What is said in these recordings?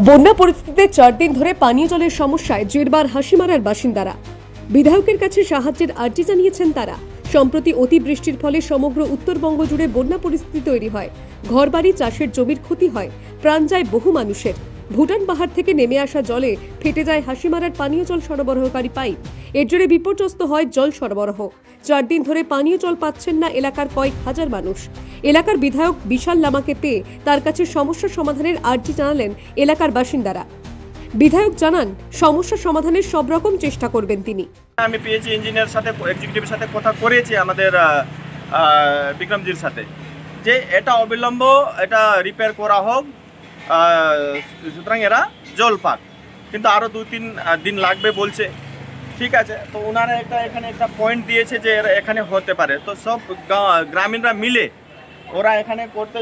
বন্যা পরিস্থিতিতে চার দিন ধরে পানীয় জলের সমস্যায় জেরবার হাসিমারার বাসিন্দারা। বিধায়কের কাছে সাহায্যের আর্জি জানিয়েছেন তারা। সম্প্রতি অতিবৃষ্টির ফলে সমগ্র উত্তরবঙ্গ জুড়ে বন্যা পরিস্থিতি তৈরি হয়। ঘরবাড়ি চাষের জমির ক্ষতি হয়। প্রাণ যায় বহু মানুষের। ভুটান পাহাড় থেকে নেমে আসা জলে ফেটে যায় হাসিমারার পানীয় জল সরবরাহকারী পাইপ। এর জন্য বিপর্যস্ত হয় জল সরবরাহ। চার দিন ধরে পানীয় জল পাচ্ছেন না এলাকার কয়েক হাজার মানুষ। এলাকার বিধায়ক বিশাল লামাকে পেয়ে তার কাছে সমস্যা সমাধানের আর্জি জানালেন এলাকার বাসিন্দারা। বিধায়ক জানান, সমস্যা সমাধানের সব রকম চেষ্টা করবেন তিনি। আমি পিএইচি ইঞ্জিনিয়ার সাথে এক্সিকিউটিভের সাথে কথা করেছি আমাদের বিক্রমজির সাথে। যে এটা অবিলম্ব, এটা রিপেয়ার করা হোক সুতরাং এরা জল পাক। কিন্তু আরও দু তিন দিন লাগবে বলছে। ঠিক আছে তো ওনারা একটা এখানে একটা পয়েন্ট দিয়েছে যে এরা এখানে হতে পারে। তো সব গ্রামীণরা মিলে ওরা এখানে করতে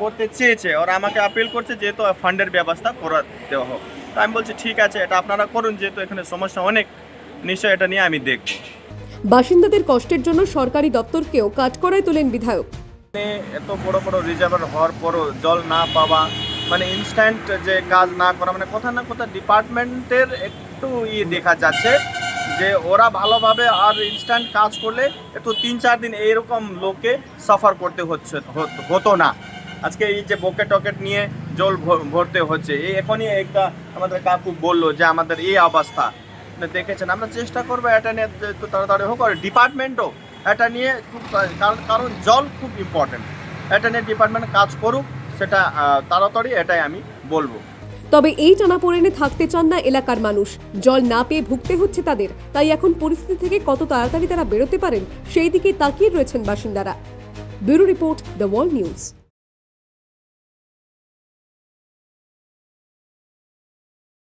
করতে চেয়েছে। ওরা আমাকে আপিল করছে যেহেতু ফান্ডের ব্যবস্থা করে দেওয়া হোক। তো আমি বলছি ঠিক আছে এটা আপনারা করুন যেহেতু এখানে সমস্যা অনেক নিশ্চয় এটা নিয়ে আমি দেখব। বাসিন্দাদের কষ্টের জন্য সরকারি দপ্তরকেও কাঠকড়ায় তোলেন বিধায়ক। এত বড় বড় রিজার্ভার হওয়ার পরও জল না পাওয়া মানে ইনস্ট্যান্ট যে কাজ না করা মানে কোথাও না কোথাও ডিপার্টমেন্টের একটু ইয়ে দেখা যাচ্ছে যে ওরা ভালোভাবে আর ইনস্ট্যান্ট কাজ করলে একটু তিন চার দিন এইরকম লোকে সাফার করতে হচ্ছে, হত- না। আজকে এই যে বকেট টকেট নিয়ে জল ভরতে হচ্ছে, এই এখনই একটা আমাদের কাকু বলল যে আমাদের এই অবস্থা। দেখেছেন, আমরা চেষ্টা করব এটা নিয়ে একটু তাড়াতাড়ি হোক, আর ডিপার্টমেন্টও এটা নিয়ে খুব কারণ জল খুব ইম্পর্টেন্ট এটা নিয়ে ডিপার্টমেন্ট কাজ করুক সেটা তাড়াতাড়ি এটাই আমি বলব। তবে এই টানাপোড়েনে থাকতে চান না এলাকার মানুষ। জল না পেয়ে ভুগতে হচ্ছে তাদের। তাই এখন পরিস্থিতি থেকে কত তাড়াতাড়ি তারা বেরোতে পারেন, সেই দিকে তাকিয়ে রয়েছেন বাসিন্দারা। Bureau report, the world news.